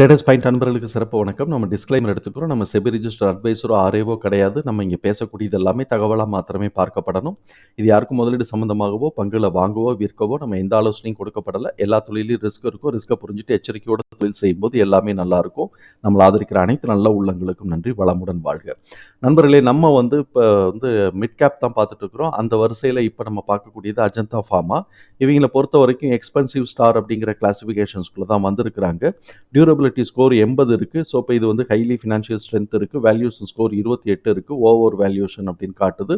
Status point அன்பர்களுக்கு சிறப்பு வணக்கம். நம்ம டிஸ்க்ளைமர் எடுத்துக்கிறோம். நம்ம செபி ரிஜிஸ்டர் அட்வைசரோ ஆரேவோ கிடையாது. நம்ம இங்கே பேசக்கூடியது எல்லாமே தகவலாக மாத்திரமே பார்க்கப்படணும். இது யாருக்கும் முதலீடு சம்மந்தமாகவோ பங்குல வாங்கவோ விற்கவோ நம்ம எந்த ஆலோசனையும் கொடுக்கப்படலை. எல்லா தொழிலையும் ரிஸ்க் இருக்கும். ரிஸ்க்கை புரிஞ்சுட்டு எச்சரிக்கையோட தொழில் செய்யும்போது எல்லாமே நல்லாயிருக்கும் நம்மளை ஆதரிக்கிற அனைத்து நல்ல உள்ளங்களுக்கும் நன்றி. வளமுடன் வாழ்க. நண்பர்களே நம்ம வந்து இப்போ வந்து மிட் கேப் தான் பார்த்துட்டு இருக்கிறோம். அந்த வரிசையில் இப்போ நம்ம பார்க்கக்கூடியது அஜந்தா ஃபார்மா இவங்களை பொறுத்த வரைக்கும் எக்ஸ்பென்சிவ் ஸ்டார் அப்படிங்கிற கிளாசிஃபிகேஷன்ஸ்குள்ளே தான் வந்திருக்கிறாங்க. மெச்சூரிட்டி ஸ்கோர் எண்பது இருக்குது ஸோ இப்போ இது வந்து ஹைலி ஃபினான்ஷியல் ஸ்ட்ரென்த் இருக்குது வேல்யூஷன் ஸ்கோர் இருபத்தி எட்டு இருக்குது ஓவர் வேல்யூஷன் அப்படின்னு காட்டுது.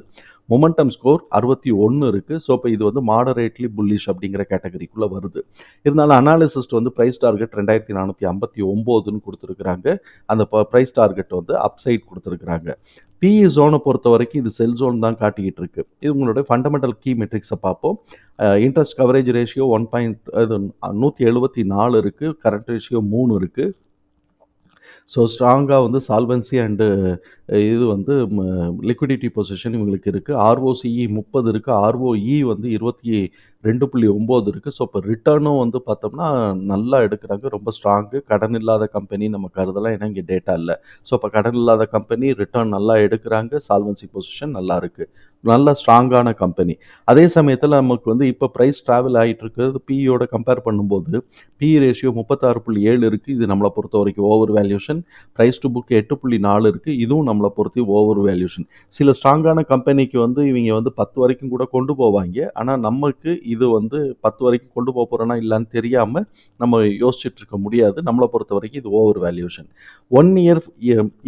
மொமெண்டம் ஸ்கோர் அறுபத்தி ஒன்று இருக்குது ஸோ இப்போ இது வந்து மாடரேட்லி புல்லிஷ் அப்படிங்கிற கேட்டகரிக்குள்ளே வருது. இருந்தாலும் அனாலிசிஸ்ட் வந்து ப்ரைஸ் டார்கெட் ரெண்டாயிரத்தி நானூற்றி ஐம்பத்தி ஒம்போதுன்னு கொடுத்துருக்குறாங்க. அந்த ப்ரைஸ் டார்கெட் வந்து அப்சைட் கொடுத்துருக்குறாங்க. பிஇ ஜோனை பொறுத்த வரைக்கும் இது செல் ஜோன் தான் காட்டிக்கிட்டு இருக்கு. இது உங்களுடைய ஃபண்டமெண்டல் கீ மெட்ரிக்ஸை பார்ப்போம். Interest coverage ratio one point இது நூற்றி எழுபத்தி நாலு இருக்குது கரண்ட் ரேஷியோ மூணு இருக்குது ஸோ ஸ்ட்ராங்காக வந்து சால்வன்சி அண்டு இது வந்து லிக்விடிட்டி பொசிஷன் இவங்களுக்கு இருக்குது ஆர்ஓசிஇ முப்பது இருக்குது ஆர்ஓஇ வந்து இருபத்தி ரெண்டு புள்ளி ஒம்பது இருக்குது ஸோ இப்போ ரிட்டர்னும் வந்து பார்த்தோம்னா நல்லா எடுக்கிறாங்க. ரொம்ப ஸ்ட்ராங்கு கடன் இல்லாத கம்பெனி நம்ம கருதலாம். ஏன்னா இங்கே டேட்டா இல்லை. ஸோ இப்போ கடன் இல்லாத கம்பெனி ரிட்டர்ன் நல்லா எடுக்கிறாங்க. சால்வன்சி பொசிஷன் நல்லா இருக்குது நல்ல ஸ்ட்ராங்கான கம்பெனி அதே சமயத்தில் நமக்கு வந்து இப்போ ப்ரைஸ் ட்ராவல் ஆகிட்டு இருக்கிறது பிஇயோட கம்பேர் பண்ணும்போது பிஇ ரேஷியோ முப்பத்தாறு புள்ளி ஏழு இருக்குது இது நம்மளை பொறுத்த வரைக்கும் over valuation price to book எட்டு புள்ளி நாலு இருக்குது இதுவும் நம்மளை பொறுத்து ஓவர் வேல்யூஷன் சில ஸ்ட்ராங்கான கம்பெனிக்கு வந்து இவங்க வந்து பத்து வரைக்கும் கூட கொண்டு போவாங்க. ஆனால் நமக்கு இது வந்து பத்து வரைக்கும் கொண்டு போக போகிறோன்னா இல்லைன்னு தெரியாமல் நம்ம யோசிச்சுட்டு இருக்க முடியாது. நம்மளை பொறுத்த வரைக்கும் இது ஓவர் வேல்யூஷன் ஒன் இயர்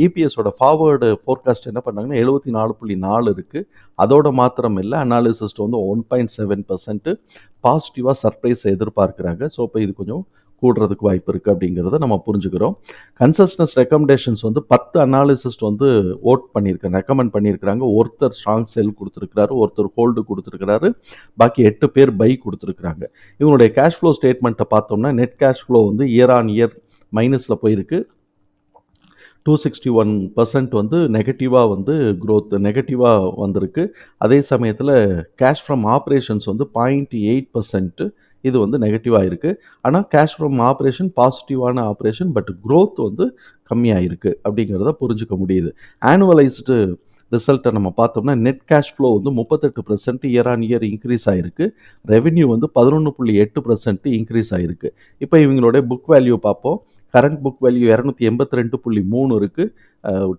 இபிஎஸோட ஃபார்வேர்டு ஃபோர்காஸ்ட் என்ன பண்ணாங்கன்னா எழுபத்தி நாலு புள்ளி நாலு இருக்குது அதோட மாத்திரம் இல்லை அனாலிசிஸ்ட் வந்து ஒன் பாயிண்ட் செவன் பர்சன்ட்டு பாசிட்டிவாக சர்ப்ரைஸ் எதிர்பார்க்குறாங்க. ஸோ இப்போ இது கொஞ்சம் கூடுறதுக்கு வாய்ப்பு இருக்குது அப்படிங்கிறத நம்ம புரிஞ்சுக்கிறோம். கன்சஸ்டன்ஸ் ரெக்கமெண்டேஷன்ஸ் வந்து பத்து அனாலிசிஸ்ட் வந்து ஓட் பண்ணியிருக்காங்க ரெக்கமெண்ட் பண்ணியிருக்கிறாங்க ஒருத்தர் ஸ்ட்ராங் செல் கொடுத்துருக்கிறாரு ஒருத்தர் ஹோல்டு கொடுத்துருக்கிறாரு. பாக்கி எட்டு பேர் பை கொடுத்துருக்குறாங்க. இவங்களுடைய கேஷ் ஃப்ளோ ஸ்டேட்மெண்ட்டை பார்த்தோம்னா நெட் கேஷ் ஃப்ளோ வந்து இயர் ஆன் இயர் மைனஸில் போயிருக்கு. டூ சிக்ஸ்டி ஒன் பர்சன்ட் வந்து நெகட்டிவாக வந்து க்ரோத் நெகட்டிவாக வந்திருக்கு. அதே சமயத்தில் கேஷ் ஃப்ரம் ஆப்ரேஷன்ஸ் வந்து பாயிண்ட் எயிட் பர்சன்ட்டு இது வந்து நெகட்டிவாக இருக்குது ஆனால் கேஷ் ஃப்ரம் ஆப்ரேஷன் பாசிட்டிவான ஆப்ரேஷன் பட் க்ரோத் வந்து கம்மியாக இருக்குது அப்படிங்கிறத புரிஞ்சுக்க முடியுது. ஆனுவலைஸ்டு ரிசல்ட்டை நம்ம பார்த்தோம்னா நெட் கேஷ் ஃப்ளோ வந்து முப்பத்தெட்டு percent year on year increase ஆகிருக்கு ரெவென்யூ வந்து பதினொன்று புள்ளி எட்டு பர்சன்ட் இன்க்ரீஸ் ஆகிருக்கு இப்போ இவங்களுடைய புக் வேல்யூ பார்ப்போம். கரண்ட் புக் வேல்யூ இரநூத்தி எண்பத்தி ரெண்டு புள்ளி மூணு இருக்குது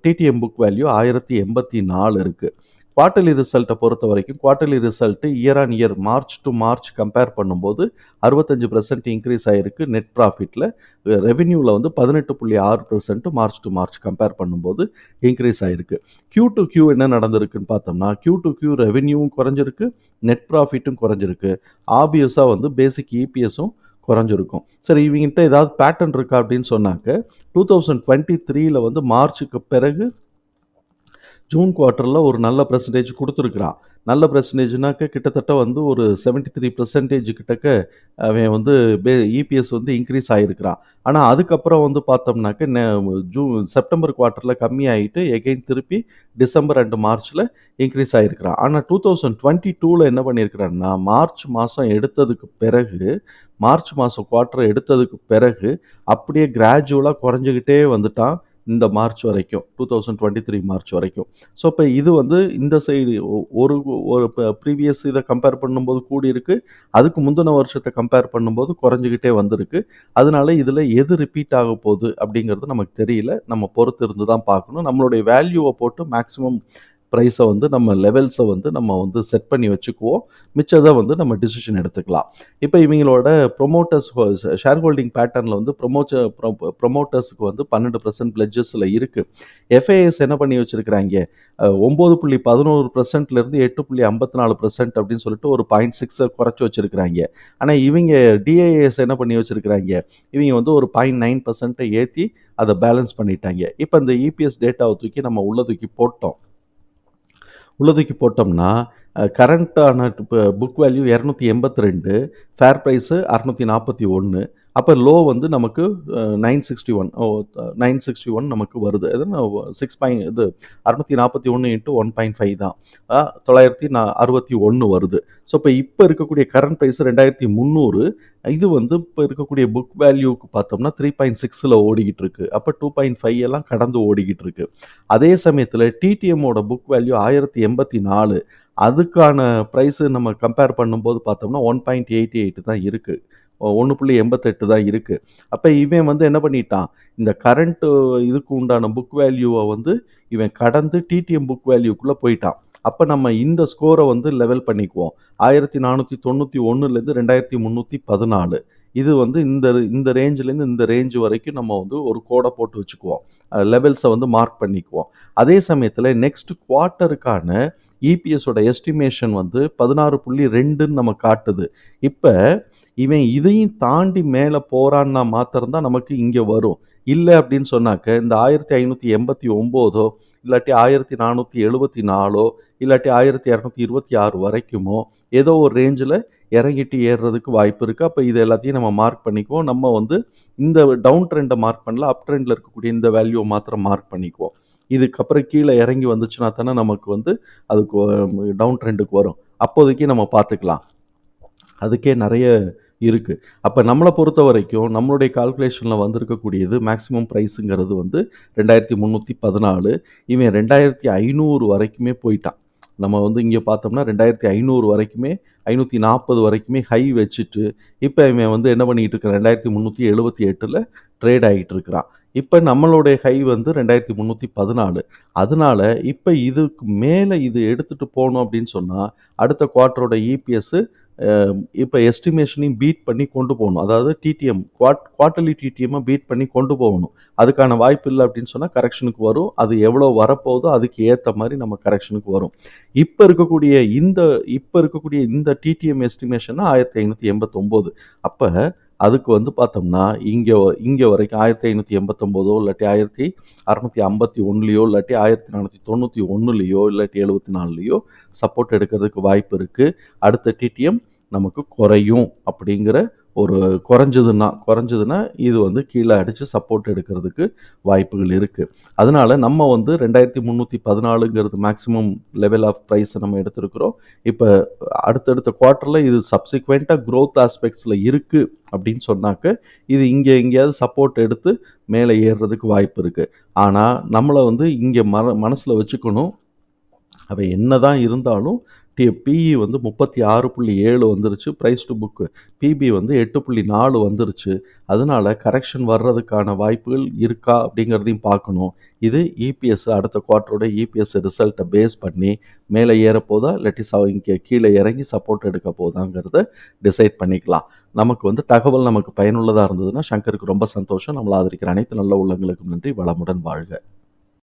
டிடிஎம் புக் வேல்யூ ஆயிரத்தி எண்பத்தி நாலு இருக்குது குவார்ட்டர்லி ரிசல்ட்டை பொறுத்த வரைக்கும் quarterly result year on year March to March compare பண்ணும்போது அறுபத்தஞ்சு பர்சன்ட் இன்க்ரீஸ் ஆகிருக்கு நெட் ப்ராஃபிட்டில் ரெவென்யூவில் வந்து பதினெட்டு புள்ளி ஆறு percent March to March compare பண்ணும்போது இன்க்ரீஸ் ஆகிருக்கு க்யூ டு க்யூ என்ன நடந்திருக்குன்னு பார்த்தோம்னா க்யூ டு க்யூ ரெவென்யூவும் குறைஞ்சிருக்கு நெட் ப்ராஃபிட்டும் குறைஞ்சிருக்கு. ஆப்வியஸாக வந்து பேசிக் இபிஎஸும் குறைஞ்சிருக்கும். சரி இவங்ககிட்ட ஏதாவது பேட்டர்ன் இருக்கா அப்படின்னு சொன்னாக்க டூ தௌசண்ட் டுவெண்ட்டி த்ரீயில் வந்து மார்ச்சுக்கு பிறகு ஜூன் குவார்ட்டரில் ஒரு நல்ல பர்சன்டேஜ் கொடுத்துருக்குறான். நல்ல பர்சன்டேஜ்னாக்க கிட்டத்தட்ட வந்து ஒரு செவன்ட்டி த்ரீ பர்சன்டேஜ் கிட்டக்க அவன் வந்து பே இபிஎஸ் வந்து இன்க்ரீஸ் ஆகிருக்கிறான் ஆனால் அதுக்கப்புறம் வந்து பார்த்தோம்னாக்க ஜூன் செப்டம்பர் குவார்ட்டரில் கம்மியாகிட்டு எகெயின் திருப்பி டிசம்பர் அண்டு மார்ச்சில் இன்க்ரீஸ் ஆகிருக்கிறான் ஆனால் டூ தௌசண்ட் டுவெண்ட்டி டூவில் என்ன பண்ணியிருக்கிறான்னா மார்ச் மாதம் எடுத்ததுக்கு பிறகு மார்ச் மாதம் குவார்ட்டர் எடுத்ததுக்கு பிறகு அப்படியே கிராஜுவலாக குறைஞ்சிக்கிட்டே வந்துட்டான். இந்த மார்ச் வரைக்கும் two thousand twenty three March வரைக்கும். ஸோ இப்போ இது வந்து இந்த சைடு ஒரு ஒரு ப்ரீவியஸ் இதை கம்பேர் பண்ணும்போது கூடி இருக்குது அதுக்கு முந்தின வருஷத்தை கம்பேர் பண்ணும்போது குறைஞ்சிக்கிட்டே வந்திருக்கு. அதனால இதில் எது ரிப்பீட் ஆக போகுது அப்படிங்கிறது நமக்கு தெரியல. நம்ம பொறுத்து இருந்து தான் பார்க்கணும். நம்மளுடைய வேல்யூவை போட்டு மேக்ஸிமம் ப்ரைஸை வந்து நம்ம லெவல்ஸை வந்து நம்ம வந்து செட் பண்ணி வச்சுக்குவோம். மிச்சதை வந்து நம்ம டிசிஷன் எடுத்துக்கலாம். இப்போ இவங்களோட ப்ரொமோட்டர்ஸ் ஷேர் ஹோல்டிங் பேட்டர்னில் வந்து ப்ரொமோச்ச ப்ரொமோட்டர்ஸுக்கு வந்து பன்னெண்டு பர்சன்ட் பிளட்ஜஸில் இருக்குது எஃப்ஏஎஸ் என்ன பண்ணி வச்சுருக்கிறாங்க? ஒம்பது புள்ளி பதினோரு பர்சன்ட்லேருந்து எட்டு புள்ளி ஐம்பத்தி நாலு பர்சன்ட் அப்படின்னு சொல்லிட்டு ஒரு பாயிண்ட் சிக்ஸை குறைச்சி வச்சுருக்கிறாங்க. ஆனால் இவங்க டிஏஎஸ் என்ன பண்ணி வச்சுருக்கிறாங்க? இவங்க வந்து ஒரு பாயிண்ட் நைன் பர்சன்ட்டை ஏற்றி அதை பேலன்ஸ் பண்ணிட்டாங்க. இப்போ இந்த இபிஎஸ் டேட்டாவை தூக்கி நம்ம உள்ள தூக்கி போட்டோம். உள்ள தூக்கி போட்டோம்னா கரண்ட்டான புக் வேல்யூ இரநூத்தி எண்பத்தி ரெண்டு ஃபேர் ப்ரைஸு அறநூற்றி நாற்பத்தி ஒன்று அப்போ லோ வந்து நமக்கு nine sixty one oh nine sixty one நமக்கு வருது. எதுனா சிக்ஸ் பாயிண்ட் இது அறுநூத்தி நாற்பத்தி ஒன்று இன்ட்டு ஒன் பாயிண்ட் ஃபைவ் தான். தொள்ளாயிரத்தி நா அறுபத்தி ஒன்று வருது. ஸோ இப்போ இப்போ இருக்கக்கூடிய கரண்ட் ப்ரைஸ் ரெண்டாயிரத்தி முந்நூறு இது வந்து இப்போ இருக்கக்கூடிய புக் வேல்யூக்கு பார்த்தோம்னா த்ரீ பாயிண்ட் சிக்ஸில் ஓடிக்கிட்டு இருக்கு. அப்போ டூ பாயிண்ட் ஃபைவ் எல்லாம் கடந்து ஓடிக்கிட்டு இருக்கு. அதே சமயத்தில் டிடிஎம்மோட புக் வேல்யூ ஆயிரத்தி எண்பத்தி நாலு அதுக்கான ப்ரைஸு நம்ம கம்பேர் பண்ணும்போது பார்த்தோம்னா ஒன் பாயிண்ட் எயிட்டி எயிட் தான் இருக்குது ஒன்று புள்ளி எண்பத்தெட்டு தான் இருக்குது அப்போ இவன் வந்து என்ன பண்ணிட்டான்? இந்த கரண்ட்டு இதுக்கு உண்டான புக் வேல்யூவை வந்து இவன் கடந்து டிடிஎம் புக் வேல்யூக்குள்ளே போயிட்டான். அப்போ நம்ம இந்த ஸ்கோரை வந்து லெவல் பண்ணிக்குவோம். ஆயிரத்தி நானூற்றி தொண்ணூற்றி ஒன்றுலேருந்து ரெண்டாயிரத்தி முந்நூற்றி பதினாலு. இது வந்து இந்த இந்த ரேஞ்சிலேருந்து இந்த ரேஞ்ச் வரைக்கும் நம்ம வந்து ஒரு கோடை போட்டு வச்சுக்குவோம். லெவல்ஸை வந்து மார்க் பண்ணிக்குவோம். அதே சமயத்தில் நெக்ஸ்ட் குவார்ட்டருக்கான இபிஎஸோட எஸ்டிமேஷன் வந்து பதினாறு புள்ளி ரெண்டுன்னு நம்ம காட்டுது. இப்போ இவன் இதையும் தாண்டி மேலே போகிறான்னா மாத்திரம்தான் நமக்கு இங்கே வரும். இல்லை அப்படின்னு சொன்னாக்க இந்த ஆயிரத்தி ஐநூற்றி எண்பத்தி ஒம்போதோ இல்லாட்டி ஆயிரத்தி நானூற்றி எழுபத்தி நாலோ இல்லாட்டி ஆயிரத்தி இரநூத்தி இருபத்தி ஆறு வரைக்குமோ ஏதோ ஒரு ரேஞ்சில் இறங்கிட்டு ஏறுறதுக்கு வாய்ப்பு இருக்குது அப்போ இது எல்லாத்தையும் நம்ம மார்க் பண்ணிக்குவோம். நம்ம வந்து இந்த டவுன் ட்ரெண்டை மார்க் பண்ணல அப் ட்ரெண்டில் இருக்கக்கூடிய இந்த வேல்யூவை மாத்திரம் மார்க் பண்ணிக்குவோம். இதுக்கப்புறம் கீழே இறங்கி வந்துச்சுன்னா தானே நமக்கு வந்து அதுக்கு டவுன் ட்ரெண்டுக்கு வரும். அப்போதைக்கு நம்ம பார்த்துக்கலாம். அதுக்கே நிறைய இருக்குது அப்போ நம்மளை பொறுத்த வரைக்கும் நம்மளுடைய கால்குலேஷனில் வந்திருக்கக்கூடியது மேக்ஸிமம் ப்ரைஸுங்கிறது வந்து ரெண்டாயிரத்தி முந்நூற்றி பதினாலு. இவன் ரெண்டாயிரத்தி ஐநூறு வரைக்குமே போயிட்டான். நம்ம வந்து இங்கே பார்த்தோம்னா ரெண்டாயிரத்தி ஐநூறு வரைக்குமே ஐநூற்றி நாற்பது வரைக்குமே ஹை வச்சுட்டு இப்போ இவன் வந்து என்ன பண்ணிகிட்டு இருக்கான்? ரெண்டாயிரத்தி முந்நூற்றி எழுபத்தி எட்டில் ட்ரேட் ஆகிட்டு இருக்கிறான். இப்போ நம்மளுடைய ஹை வந்து ரெண்டாயிரத்தி முந்நூற்றி பதினாலு. அதனால இப்போ இதுக்கு மேலே இது எடுத்துகிட்டு போகணும் அப்படின்னு சொன்னால் அடுத்த குவார்ட்டரோட இபிஎஸ்ஸு இப்போ எஸ்டிமேஷனையும் பீட் பண்ணி கொண்டு போகணும். அதாவது டிடிஎம் குவாட் குவார்ட்டர்லி டிடிஎம்மை பீட் பண்ணி கொண்டு போகணும். அதுக்கான வாய்ப்பு இல்லை அப்படின்னு சொன்னால் கரெக்ஷனுக்கு வரும். அது எவ்வளோ வரப்போகுதோ அதுக்கு ஏற்ற மாதிரி நம்ம கரெக்ஷனுக்கு வரும். இப்போ இருக்கக்கூடிய இந்த இப்போ இருக்கக்கூடிய இந்த டிடிஎம் எஸ்டிமேஷன் ஆயிரத்தி ஐநூற்றி எண்பத்தொம்போது. அப்போ அதுக்கு வந்து பார்த்தோம்னா இங்கே இங்கே வரைக்கும் ஆயிரத்தி ஐநூற்றி எண்பத்தொம்போதோ இல்லாட்டி ஆயிரத்தி அறநூற்றி ஐம்பத்தி ஒன்றுலையோ இல்லாட்டி ஆயிரத்தி நானூற்றி தொண்ணூற்றி ஒன்றுலையோ இல்லாட்டி எழுபத்தி நாலுலையோ சப்போர்ட் எடுக்கிறதுக்கு வாய்ப்பு இருக்குது அடுத்த டிடிஎம் நமக்கு குறையும் அப்படிங்கிற ஒரு குறைஞ்சதுன்னா குறைஞ்சதுன்னா இது வந்து கீழே அடித்து சப்போர்ட் எடுக்கிறதுக்கு வாய்ப்புகள் இருக்குது அதனால நம்ம வந்து ரெண்டாயிரத்தி முந்நூற்றி பதினாலுங்கிறது மேக்ஸிமம் லெவல் ஆஃப் ப்ரைஸை நம்ம எடுத்திருக்கிறோம். இப்போ அடுத்தடுத்த குவார்ட்டரில் இது சப்சிக்வெண்ட்டாக க்ரோத் ஆஸ்பெக்ட்ஸில் இருக்குது அப்படின்னு சொன்னாக்க இது இங்கே எங்கேயாவது சப்போர்ட் எடுத்து மேலே ஏறுறதுக்கு வாய்ப்பு இருக்குது ஆனால் நம்மளை வந்து இங்கே மன மனசில் வச்சுக்கணும். அவை என்ன தான் இருந்தாலும் டி பிஇ வந்து முப்பத்தி ஆறு புள்ளி ஏழு வந்துருச்சு. ப்ரைஸ் டு புக்கு பிபி வந்து எட்டு புள்ளி நாலு வந்துருச்சு. அதனால கரெக்ஷன் வர்றதுக்கான வாய்ப்புகள் இருக்கா அப்படிங்கிறதையும் பார்க்கணும். இது இபிஎஸ் அடுத்த குவார்ட்டரோட இபிஎஸ் ரிசல்ட்டை பேஸ் பண்ணி மேலே ஏற போதா இல்லாட்டி ச இங்கே கீழே இறங்கி சப்போர்ட் எடுக்க போதாங்கிறத டிசைட் பண்ணிக்கலாம். நமக்கு வந்து தகவல் நமக்கு பயனுள்ளதாக இருந்ததுன்னா சங்கருக்கு ரொம்ப சந்தோஷம். நம்மளை ஆதரிக்கிற அனைத்து நல்ல உள்ளங்களுக்கும் நன்றி. வளமுடன் வாழ்க.